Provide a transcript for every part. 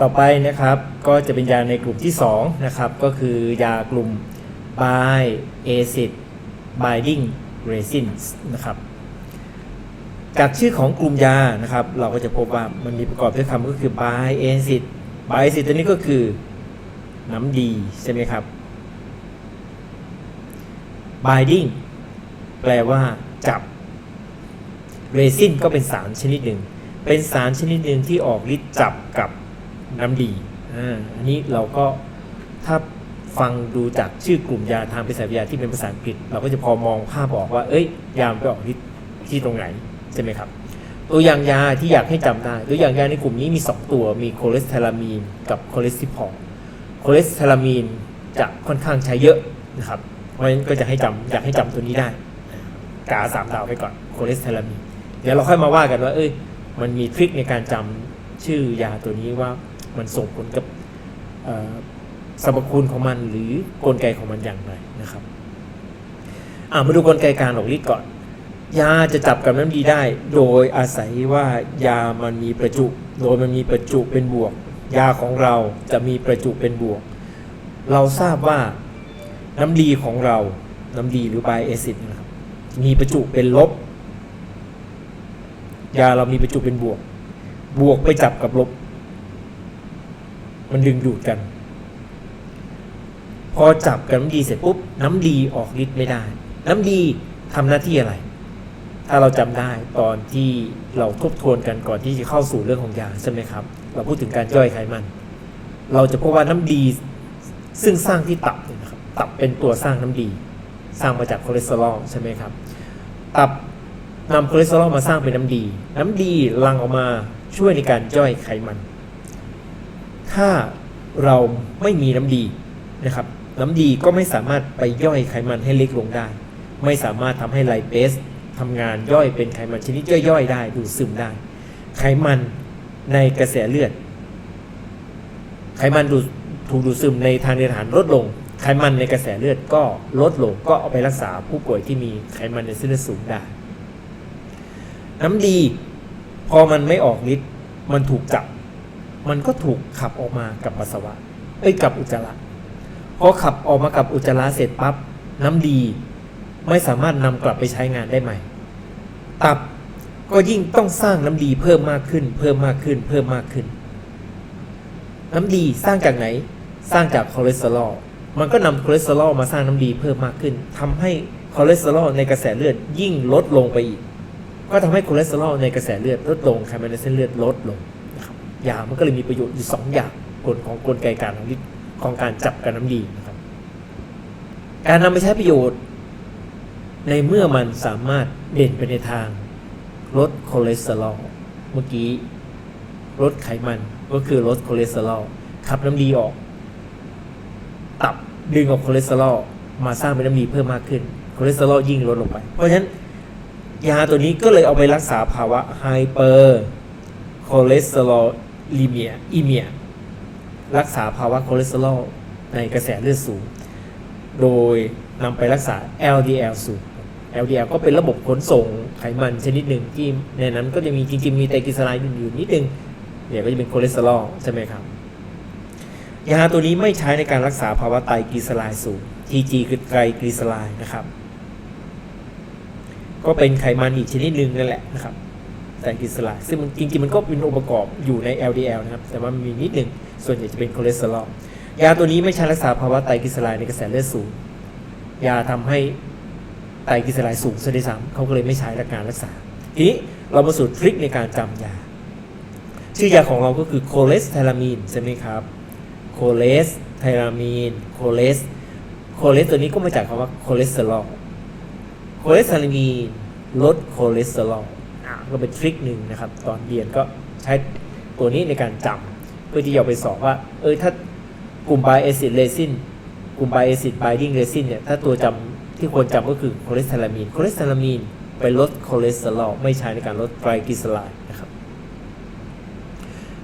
ต่อไปนะครับก็จะเป็นยาในกลุ่มที่2นะครับก็คือยากลุ่ม bi acid binding resins นะครับจากชื่อของกลุ่มยานะครับ เราก็จะพบว่ามันมีประกอบด้วยคำก็คือ bi acid bi acid ตัวนี้ก็คือน้ำดีใช่ไหมครับ binding แปลว่าจับเรซินก็เป็นสารชนิดหนึ่ง เป็นสารชนิดหนึ่งที่ออกฤทธิ์จับกับ น้ำดีอ่าอันนี้เราก็ถ้าฟังดูจากชื่อกลุ่มยาทางเภสัชวิทยาที่เป็นภาษาอังกฤษ เราก็จะพอมองภาพออกว่า เอ้ย ยามไปออกทธิ์ที่ตรงไหนใช่ไหมครับ ตัวอย่างยาที่อยากให้จำได้ตัวอย่างยาในกลุ่มนี้มี 2 ตัวมีโคเลสเทรามีนกับโคเลสติพอลโคเลสเทรามีนจะค่อนข้างใช้เยอะนะครับ เพราะฉะนั้นก็จะให้จำอยากให้จำตัวนี้ได้กาสามดาวไปก่อนโคเลสเทรามีนเดี๋ยวเราค่อยมาว่ากันว่า เอ้ย มันมีทริคในการจำชื่อยาตัวนี้ว่า มันส่งผลกับสรรพคุณของมันหรือกลไกของมันอย่างไรนะครับอ่ามาดูกลไกการออกฤทธิ์ก่อน ยาจะจับกับน้ำดีได้ โดยอาศัยว่ายามันมีประจุโดยมันมีประจุเป็นบวก ยาของเราจะมีประจุเป็นบวก เราทราบว่าน้ำดีของเราน้ำดีหรือไบเอซิดนะครับมีประจุเป็นลบ ยาเรามีประจุเป็นบวก บวกไปจับกับลบ มันดึงดูดกัน พอจับกับน้ำดีเสร็จปุ๊บ น้ำดีออกฤทธิ์ไม่ได้ น้ำดีทำหน้าที่อะไร ถ้าเราจำได้ตอนที่เราทบทวนกันก่อนที่จะเข้าสู่เรื่องของยาใช่ไหมครับ เราพูดถึงการย่อยไขมัน เราจะพบว่าน้ำดีซึ่งสร้างที่ตับนะครับ ตับเป็นตัวสร้างน้ำดี สร้างมาจากคอเลสเตอรอลใช่ไหมครับ ตับนำคอเลสเตอรอลมาสร้างเป็นน้ำดี น้ำดีลังออกมาช่วยในการย่อยไขมัน ถ้าเราไม่มีน้ำดีนะครับ น้ำดีก็ไม่สามารถไปย่อยไขมันให้เล็กลงได้ ไม่สามารถทำให้ไลเปสทำงานย่อยเป็นไขมันชนิดย่อยๆได้ดูดซึมได้ ไขมันในกระแสเลือด ไขมันดูดถูกดูดซึมในทางเดินอาหารลดลง ไขมันในกระแสเลือดก็ลดลงก็เอาไปรักษาผู้ป่วยที่มีไขมันในเส้นเลือดสูงได้ น้ำดี พอมันไม่ออกฤทธิ์มันถูกจับ มันก็ถูกขับออกมากับปัสสาวะ เอ้ยกับอุจจาระพอขับออกมากับอุจจาระเสร็จปั๊บน้ำดีไม่สามารถนำกลับไปใช้งานได้ใหม่ ตับก็ยิ่งต้องสร้างน้ำดีเพิ่มมากขึ้น เพิ่มมากขึ้น เพิ่มมากขึ้น น้ำดีสร้างจากไหน สร้างจากคอเลสเตอรอลมันก็นำคอเลสเตอรอลมาสร้างน้ำดีเพิ่มมากขึ้นทำให้คอเลสเตอรอลในกระแสเลือดยิ่งลดลงไปอีก ก็ทำให้คอเลสเตอรอลในกระแสเลือดลดลงไขมันในเส้นเลือดลดลง ยา มันก็เลยมีประโยชน์อยู่สองอย่างกลของกลไกการของของการจับกับน้ำดีนะครับ การนำไปใช้ประโยชน์ ในเมื่อมันสามารถเด่นไปในทางลดคอเลสเตอรอลเมื่อกี้ลดไขมันก็คือลดคอเลสเตอรอลขับน้ำดีออก ตับดึงออกคอเลสเตอรอลมาสร้างเป็นน้ำดีเพิ่มมากขึ้นคอเลสเตอรอลยิ่งลดลงไป เพราะฉะนั้นยาตัวนี้ก็เลยเอาไปรักษาภาวะไฮเปอร์คอเลสเตอรอล ลีเมียอีเมีย รักษาภาวะคอเลสเตอรอลในกระแสเลือดสูง โดยนำไปรักษา LDL สูง LDL ก็เป็นระบบขนส่งไขมันชนิดหนึ่งที่ในนั้นก็จะมีจริงๆมีไตรกลีเซอไรด์อยู่นิดนึงเดี๋ยวก็จะเป็นคอเลสเตอรอลใช่ไหมครับ ยาตัวนี้ไม่ใช้ในการรักษาภาวะไตรกลีเซอไรด์สูง TG คือไตรกลีเซอไรด์นะครับ ก็เป็นไขมันอีกชนิดหนึ่งนั่นแหละนะครับ ไตรกลีเซอไรด์ซึ่งมันจริงๆ มันก็เป็นองค์ประกอบอยู่ใน LDL นะครับ แต่ว่ามันมีนิดหนึ่งส่วนใหญ่จะเป็นคอเลสเตอรอลยาตัวนี้ไม่ใช้รักษาภาวะไตรกลีเซอไรด์ในกระแสเลือดสูง ยาทำให้ไตรกลีเซอไรด์สูงซะด้วยซ้ำเขาก็เลยไม่ใช้ในการรักษา ทีนี้เรามาสู่ทริคในการจำยา ชื่อยาของเราก็คือโคเลสเทรามีนใช่ไหมครับโคเลสเทรามีนโคเลสโคเลสตัวนี้ก็มาจากคำว่าคอเลสเตอรอลโคเลสเทรามีนลดคอเลสเตอรอล ก็เป็นทริคหนึ่งนะครับ ตอนเรียนก็ใช้ตัวนี้ในการจำเพื่อที่จะเอาไปสอบว่า เออถ้ากลุ่มไบเอซิดเรซินกลุ่มไบเอซิดไบดิ้งเรซินเนี่ยถ้าตัวจำที่ควรจำก็คือคอเลสเทรามีนคอเลสเทรามีนไปลดคอเลสเตอรอลไม่ใช้ในการลดไตรกลีเซอไรด์นะครับ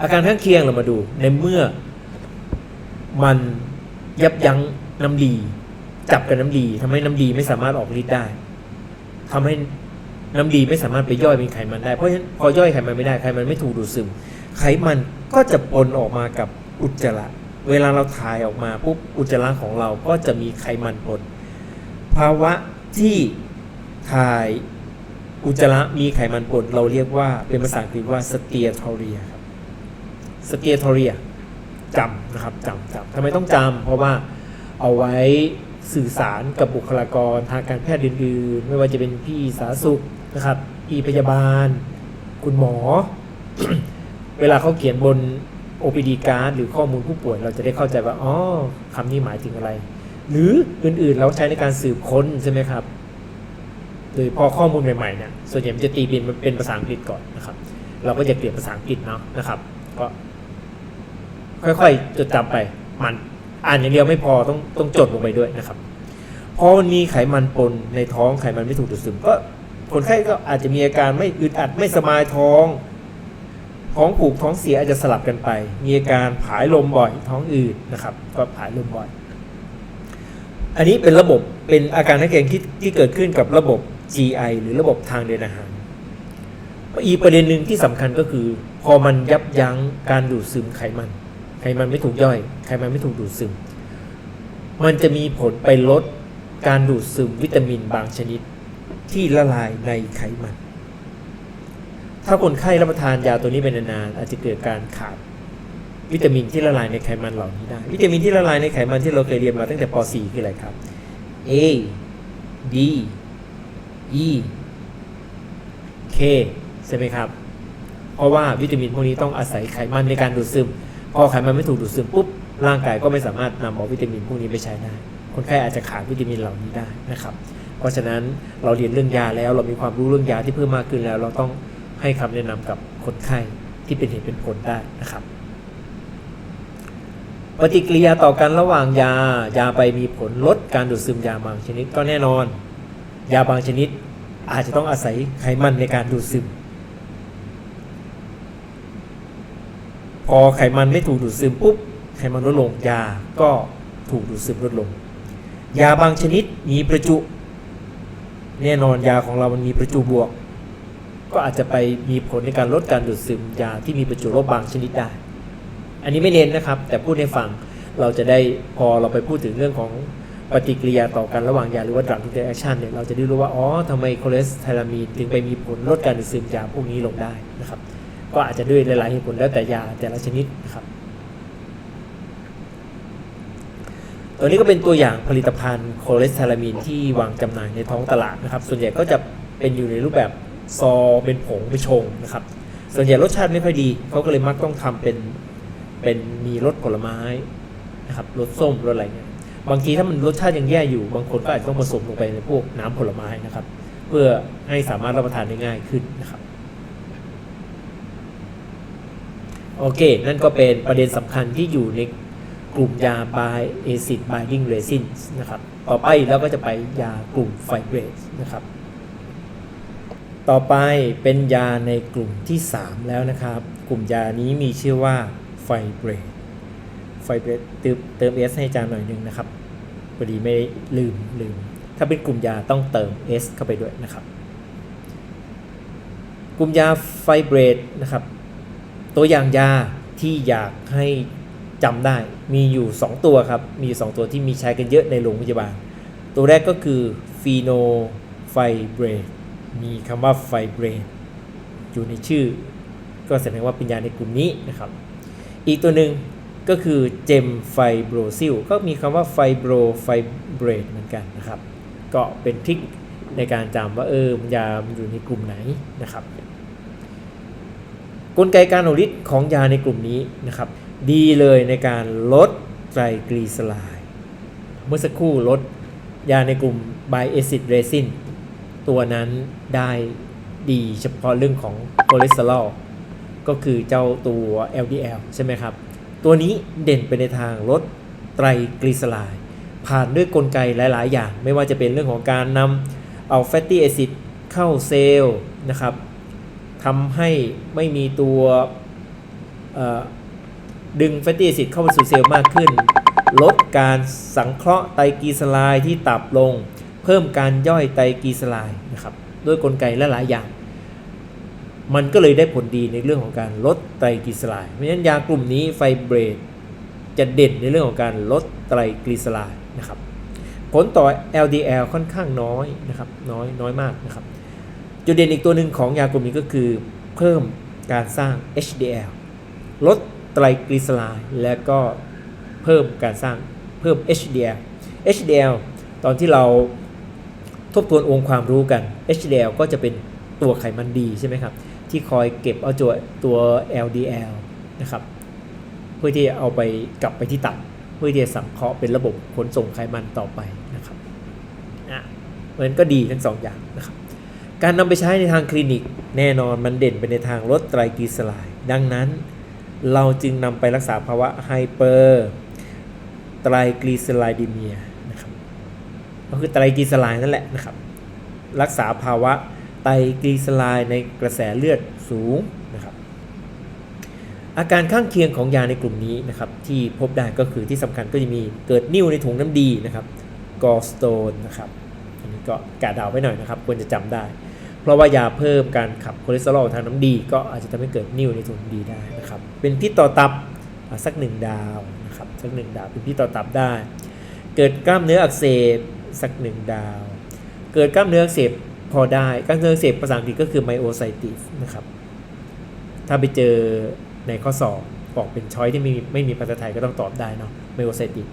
อาการข้างเคียงเรามาดูในเมื่อมันยับยั้งน้ำดี จับกับน้ำดีทำให้น้ำดีไม่สามารถออกฤทธิ์ได้ทำให้ น้ำดีไม่สามารถไปย่อยเป็นไขมันได้เพราะฉะนั้นพอย่อยไขมันไม่ได้ไขมันไม่ถูกดูดซึม ไขมันก็จะปนออกมากับอุจจาระเวลาเราถ่ายออกมาปุ๊บอุจจาระของเราก็จะมีไขมันปนภาวะที่ถ่ายอุจจาระมีไขมันปนเราเรียกว่าเป็นภาษาอังกฤษว่าสเตียทอเรียครับสเตียทอเรียจำนะครับจำจำทำไมต้องจำเพราะว่าเอาไว้สื่อสารกับบุคลากรทางการแพทย์อื่นๆ ไม่ว่าจะเป็นพี่สาธารณสุข นะครับพี่พยาบาล คุณหมอ เวลาเขาเขียนบน OPD card หรือข้อมูลผู้ป่วย เราจะได้เข้าใจว่า อ๋อคำนี้หมายถึงอะไร หรืออื่นๆ เราใช้ในการสืบค้นใช่ไหมครับ โดยพอข้อมูลใหม่ๆเนี่ย ส่วนใหญ่มันจะตีเป็นเป็นภาษาอังกฤษก่อนนะครับ เราก็จะเปลี่ยนภาษาอังกฤษเนาะนะครับ ก็ค่อยๆ จดจำไป มันอ่านอย่างเดียวไม่พอต้องต้องจดลงไปด้วยนะครับ พอมันมีไขมันปนในท้องไขมันไม่ถูกดูดซึมก็ คนไข้ก็อาจจะมีอาการไม่อึดอัดไม่สบายท้อง ท้องผูกท้องเสียอาจจะสลับกันไป มีอาการผายลมบ่อยท้องอืดนะครับก็ผายลมบ่อย อันนี้เป็นระบบเป็นอาการนักเกงที่ที่เกิดขึ้นกับระบบ GI หรือระบบทางเดินอาหารอีกประเด็นหนึ่งที่สำคัญก็คือ พอมันยับยั้งการดูดซึมไขมัน ไขมันไม่ถูกย่อย ไขมันไม่ถูกดูดซึม มันจะมีผลไปลดการดูดซึมวิตามินบางชนิด ที่ละลายในไขมัน ถ้าคนไข้รับประทานยาตัวนี้เป็นนานๆอาจจะเกิดการขาดวิตามินที่ละลายในไขมันเหล่านี้ได้ วิตามินที่ละลายในไขมันที่เราเคยเรียนมาตั้งแต่ป .4 คืออะไรครับ A D E K ใช่ไหมครับ เพราะว่าวิตามินพวกนี้ต้องอาศัยไขมันในการดูดซึม พอไขมันไม่ถูกดูดซึมปุ๊บ ร่างกายก็ไม่สามารถนำเอาวิตามินพวกนี้ไปใช้ได้ คนไข้อาจจะขาดวิตามินเหล่านี้ได้นะครับ เพราะฉะนั้นเราเรียนเรื่องยาแล้ว เรามีความรู้เรื่องยาที่เพิ่มมากขึ้นแล้ว เราต้องให้คำแนะนำกับคนไข้ที่เป็นเหตุเป็นผลได้นะครับปฏิกิริยาต่อกันระหว่างยา ยาไปมีผลลดการดูดซึมยาบางชนิดก็แน่นอน ยาบางชนิดอาจจะต้องอาศัยไขมันในการดูดซึม พอไขมันไม่ถูกดูดซึมปุ๊บไขมันลดลงยาก็ถูกดูดซึมลดลง ยาบางชนิดมีประจุ แน่นอนยาของเรามันมีประจุบวก ก็อาจจะไปมีผลในการลดการดูดซึมยาที่มีประจุลบบางชนิดได้ อันนี้ไม่เน้นนะครับ แต่พูดให้ฟังเราจะได้พอเราไปพูดถึงเรื่องของปฏิกิริยาต่อกันระหว่างยาหรือว่า drug interaction เนี่ยเราจะได้รู้ว่าอ๋อทำไมคอเลสเทอรามีนถึงไปมีผลลดการดูดซึมยาพวกนี้ลงได้นะครับ ก็อาจจะด้วยหลายๆเหตุผลแล้วแต่ยาแต่ละชนิดนะครับ ตัวนี้ก็เป็นตัวอย่างผลิตภัณฑ์โคเลสเทอรามีนที่วางจำหน่ายในท้องตลาดนะครับ ส่วนใหญ่ก็จะเป็นอยู่ในรูปแบบซอเป็นผงไปชงนะครับ ส่วนใหญ่รสชาติไม่ค่อยดีเขาก็เลยมักต้องทำเป็นเป็นมีรสผลไม้นะครับรสส้มรสอะไรเงี้ยบางทีถ้ามันรสชาติยังแย่อยู่บางคนก็อาจจะต้องผสมลงไปในพวกน้ำผลไม้นะครับ เพื่อให้สามารถรับประทานได้ง่ายขึ้นนะครับโอเค นั่นก็เป็นประเด็นสำคัญที่อยู่ใน กลุ่มยา by acid binding resins นะครับ ต่อไปเราก็จะไปยากลุ่มไฟเบรตนะครับ ต่อไปเป็นยาในกลุ่มที่ 3 แล้วนะครับ กลุ่มยานี้มีชื่อว่าไฟเบรตไฟเบรตเติมเติม S ให้จาหน่อยหนึงนะครับพอดีไม่ลืมลืม ถ้าเป็นกลุ่มยาต้องเติม S เข้าไปด้วยนะครับ กลุ่มยาไฟเบรตนะครับ ตัวอย่างยาที่อยากให้จำได้ มีอยู่ 2 ตัวครับ มีอยู่ 2 ตัวที่มีใช้กันเยอะในโรงพยาบาล ตัวแรกก็คือฟีโนไฟเบรมีคำว่าไฟเบรตอยู่ในชื่อ ก็แสดงว่าเป็นยาในกลุ่มนี้นะครับ อีกตัวหนึ่งก็คือเจมไฟโบรซิลก็มีคำว่าไฟโบรไฟเบรตเหมือนกันนะครับ ก็เป็นทริคในการจำว่าเออยามันอยู่ในกลุ่มไหนนะครับ กลไกการออกฤทธิ์ของยาในกลุ่มนี้นะครับ ดีเลยในการลดไตรกลีเซอไรด์เมื่อสักครู่ลดยาในกลุ่มไบเอซิดเรซินตัวนั้นได้ดีเฉพาะเรื่องของคอเลสเตอรอลก็คือเจ้าตัว LDL ใช่ไหมครับ ตัวนี้เด่นไปในทางลดไตรกลีเซอไรด์ผ่านด้วยกลไกหลาย ๆ อย่าง ไม่ว่าจะเป็นเรื่องของการนำเอาแฟตตี้แอซิดเข้าเซลล์นะครับทำให้ไม่มีตัว ดึงแฟตตี้แอซิดเข้าไปสู่เซลล์มากขึ้น ลดการสังเคราะห์ไตรกลีเซอไรด์ที่ตับลง เพิ่มการย่อยไตรกลีเซอไรด์นะครับด้วยกลไกลหลายอย่าง มันก็เลยได้ผลดีในเรื่องของการลดไตรกลีเซอไรด์เพราะฉะนั้นยากลุ่มนี้ไฟเบรดจะเด่นในเรื่องของการลดไตรกลีเซอไรด์นะครับผลต่อ LDL ค่อนข้างน้อยนะครับน้อยน้อยมากนะครับจุดเด่นอีกตัวหนึ่งของยากลุ่มนี้ก็คือเพิ่มการสร้าง HDL ลด ไตรกลีเซอไรด์และก็เพิ่มการสร้างเพิ่ม HDL HDL ตอนที่เราทบทวนองค์ความรู้กัน HDL ก็จะเป็นตัวไขมันดีใช่ไหมครับ ที่คอยเก็บเอาตัวตัว LDL นะครับ เพื่อที่เอาไปกลับไปที่ตับ เพื่อที่จะสังเคราะห์เป็นระบบขนส่งไขมันต่อไปนะครับอะเพราะฉะนั้นก็ดีทั้งสองอย่างนะครับ การนำไปใช้ในทางคลินิกแน่นอนมันเด่นไปในทางลดไตรกลีเซอไรด์ดังนั้น เราจึงนำไปรักษาภาวะไฮเปอร์ไตรกลีเซอไรดีเมียนะครับก็คือไตรกลีเซอไรด์นั่นแหละนะครับ รักษาภาวะไตรกลีเซอไรด์ในกระแสเลือดสูงนะครับ อาการข้างเคียงของยาในกลุ่มนี้นะครับ ที่พบได้ก็คือที่สำคัญก็จะมีเกิดนิ่วในถุงน้ำดีนะครับกอสโตนนะครับอันนี้ก็กาดาวไว้หน่อยนะครับ ควรจะจำได้ เพราะว่ายาเพิ่มการขับคอเลสเตอรอลทางน้ำดี ก็อาจจะทำให้เกิดนิ่วในถุงน้ำดีได้นะครับ เป็นพิษต่อตับสักหนึ่งดาวนะครับสักหนึ่งดาวเป็นพิษต่อตับได้ เกิดกล้ามเนื้ออักเสบสักหนึ่งดาว เกิดกล้ามเนื้ออักเสบพอได้กล้ามเนื้ออักเสบภาษาอังกฤษก็คือไมโอไซติสนะครับถ้าไปเจอในข้อสอบบอกเป็นช้อยที่ไม่มีไม่มีภาษาไทยก็ต้องตอบได้เนาะไมโอไซติส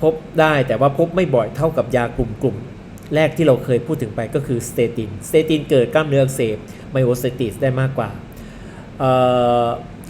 พบได้แต่ว่าพบไม่บ่อยเท่ากับยากลุ่มกลุ่ม แรกที่เราเคยพูดถึงไปก็คือสเตติน สเตตินเกิดกล้ามเนื้ออักเสบไมโอไซติสได้มากกว่า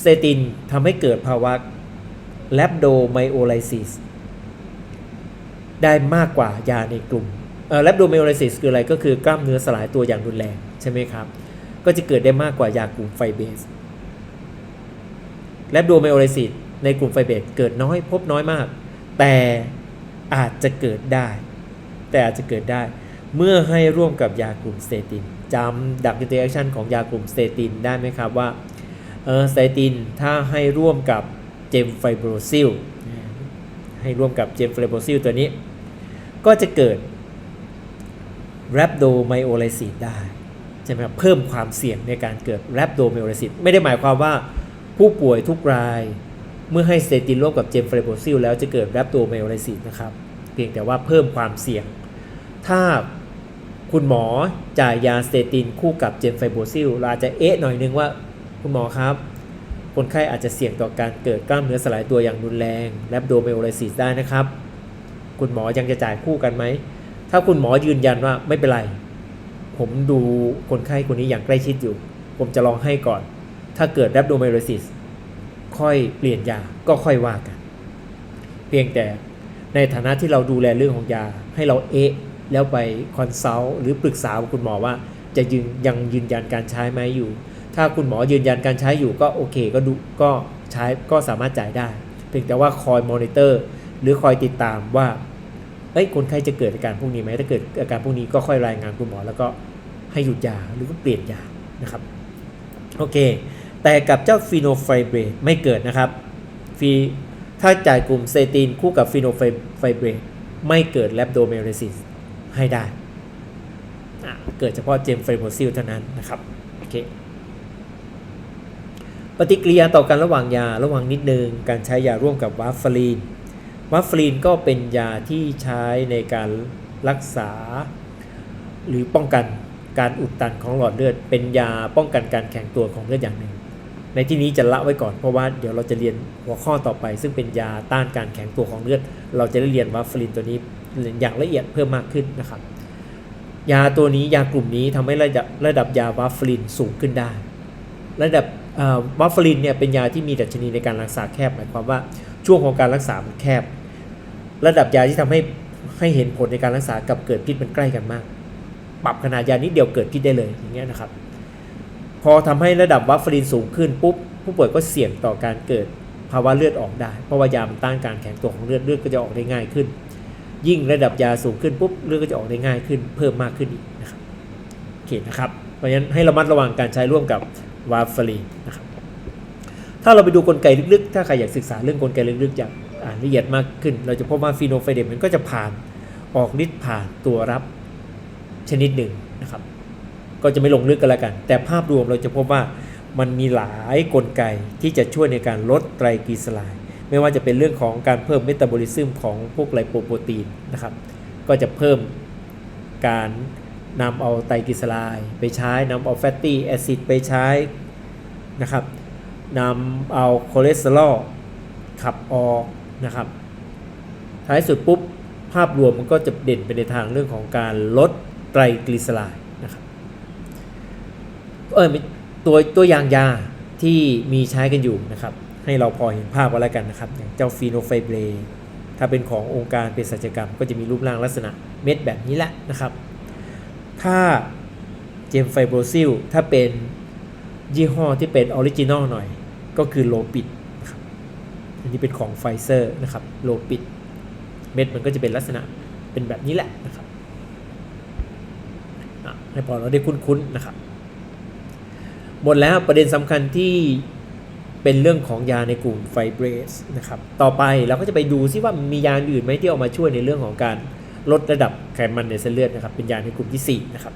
สเตตินทำให้เกิดภาวะแลปโดไมโอไลซิสได้มากกว่ายาในกลุ่มแลปโดไมโอไลซิสคืออะไรก็คือกล้ามเนื้อสลายตัวอย่างรุนแรงใช่ไหมครับ ก็จะเกิดได้มากกว่ายากลุ่มไฟเบสแลปโดไมโอไลซิสในกลุ่มไฟเบสเกิดน้อยพบน้อยมาก แต่อาจจะเกิดได้ แต่อาจจะเกิดได้ เมื่อให้ร่วมกับยากลุ่มสเตตินจำดักอินเตอร์แอคชั่นของยากลุ่มสเตตินได้ไหมครับว่าเออสเตตินถ้าให้ร่วมกับเจมไฟโบรซิลให้ร่วมกับเจมไฟโบรซิลตัวนี้ ก็จะเกิดแรปโดไมโอไลซิสได้ใช่ไหมครับเพิ่มความเสี่ยงในการเกิดแรปโดไมโอไลซิสไม่ได้หมายความว่าผู้ป่วยทุกรายเมื่อให้สเตตินร่วมกับเจมไฟโบรซิลแล้วจะเกิดแรปโดไมโอไลซิสนะครับเพียงแต่ว่าเพิ่มความเสี่ยง ถ้าคุณหมอจ่ายยาสเตตินคู่กับเจมไฟโบซิลเราอาจจะเอ๊ะหน่อยนึงว่าคุณหมอครับ คนไข้อาจจะเสี่ยงต่อการเกิดกล้ามเนื้อสลายตัวอย่างรุนแรงแลปโดเมโอไลซิสได้นะครับ คุณหมอยังจะจ่ายคู่กันไหม ถ้าคุณหมอยืนยันว่าไม่เป็นไร ผมดูคนไข้คนนี้อย่างใกล้ชิดอยู่ ผมจะลองให้ก่อน ถ้าเกิดแลปโดเมโอไลซิสค่อยเปลี่ยนยาก็ค่อยว่ากัน เพียงแต่ในฐานะที่เราดูแลเรื่องของยาให้เราเอะ แล้วไปคอนซัลท์หรือปรึกษาคุณหมอว่าจะยืนยังยืนยันการใช้ไหมอยู่ ถ้าคุณหมอยืนยันการใช้อยู่ก็โอเคก็ดูก็ใช้ก็สามารถจ่ายได้ เพียงแต่ว่าคอยมอนิเตอร์หรือคอยติดตามว่าเอ้ยคนไข้จะเกิดอาการพวกนี้ไหมถ้าเกิดอาการพวกนี้ก็ค่อยรายงานคุณหมอแล้วก็ให้หยุดยาหรือก็เปลี่ยนยานะครับโอเค แต่กับเจ้าฟีโนไฟเบรตไม่เกิดนะครับฟีถ้าจ่ายกลุ่มเซตินคู่กับฟีโนไฟเบรตไม่เกิดแลปโดเมโรซิส ให้ได้ เกิดเฉพาะเจมไฟโบซิลเท่านั้นนะครับโอเคปฏิกิริยาต่อกันระหว่างยาระหว่างนิดนึง การใช้ยาร่วมกับวาฟารีนวาฟารีนก็เป็นยาที่ใช้ในการรักษา หรือป้องกันการอุดตันของหลอดเลือด เป็นยาป้องกันการแข็งตัวของเลือดอย่างหนึ่ง ในที่นี้จะละไว้ก่อนเพราะว่าเดี๋ยวเราจะเรียนหัวข้อต่อไป ซึ่งเป็นยาต้านการแข็งตัวของเลือด เราจะได้เรียนวาฟารีนตัวนี้ อย่างละเอียดเพิ่มมากขึ้นนะครับ ยาตัวนี้ยากลุ่มนี้ทำให้ระดับระดับยาวาฟารินสูงขึ้นได้ ระดับวาฟารินเนี่ยเป็นยาที่มีดัชนีในการรักษาแคบหมายความว่าช่วงของการรักษามันแคบ ระดับยาที่ทำให้ให้เห็นผลในการรักษากับเกิดพิษมันใกล้กันมาก ปรับขนาดยานิดเดียวเกิดพิษได้เลยอย่างเงี้ยนะครับ พอทำให้ระดับวาฟารินสูงขึ้นปุ๊บผู้ป่วยก็เสี่ยงต่อการเกิดภาวะเลือดออกได้ เพราะว่ายามันต้านการแข็งตัวของเลือดเลือดก็จะออกได้ง่ายขึ้น ยิ่งระดับยาสูงขึ้นปุ๊บเลือดก็จะออกได้ง่ายขึ้นเพิ่มมากขึ้นอีกนะครับโอเคนะครับเพราะฉะนั้นให้ระมัดระวังการใช้ร่วมกับวาฟารีนนะครับถ้าเราไปดูกลไกลึกๆ ถ้าใครอยากศึกษาเรื่องกลไกลึกๆ อยางอ่านละเอียดมากขึ้น เราจะพบว่าฟีโนไฟเดมมันก็จะผ่านออกฤทธิ์ผ่านตัวรับชนิดหนึ่งนะครับ ก็จะไม่ลงลึกกันแล้วกัน แต่ภาพรวมเราจะพบว่ามันมีหลายกลไกที่จะช่วยในการลดไตรกลีเซอไรด์ ไม่ว่าจะเป็นเรื่องของการเพิ่มเมตาบอลิซึมของพวกไลโปโปรตีนนะครับ ก็จะเพิ่มการนำเอาไตรกลีเซอไรด์ไปใช้นำเอาแฟตตี้แอซิดไปใช้นะครับนำเอาคอเลสเตอรอลขับออกนะครับ ท้ายสุดปุ๊บ ภาพรวมมันก็จะเด่นไปในทางเรื่องของการลดไตรกลีเซอไรด์นะครับเออตัวตัวอย่างยาที่มีใช้กันอยู่นะครับ ให้เราพอเห็นภาพก็แล้วกันนะครับอย่างเจ้าฟีโนไฟเบรถ้าเป็นขององค์การเภสัชกรรม ก็จะมีรูปร่างลักษณะเม็ดแบบนี้แหละนะครับ ถ้าเจมไฟโบรซิลถ้าเป็นยี่ห้อที่เป็นออริจินอลหน่อย ก็คือโลปิดนะครับอันนี้เป็นของไฟเซอร์นะครับโลปิดเม็ดมันก็จะเป็นลักษณะเป็นแบบนี้แหละนะครับให้พอเราได้คุ้นๆนะครับ หมดแล้วประเด็นสำคัญที่ เป็นเรื่องของยาในกลุ่มไฟเบรสนะครับต่อไปเราก็จะไปดูซิว่ามียาอื่นไหมที่เอามาช่วยในเรื่องของการลดระดับไขมันในเส้นเลือดนะครับเป็นยาในกลุ่มที่4นะครับ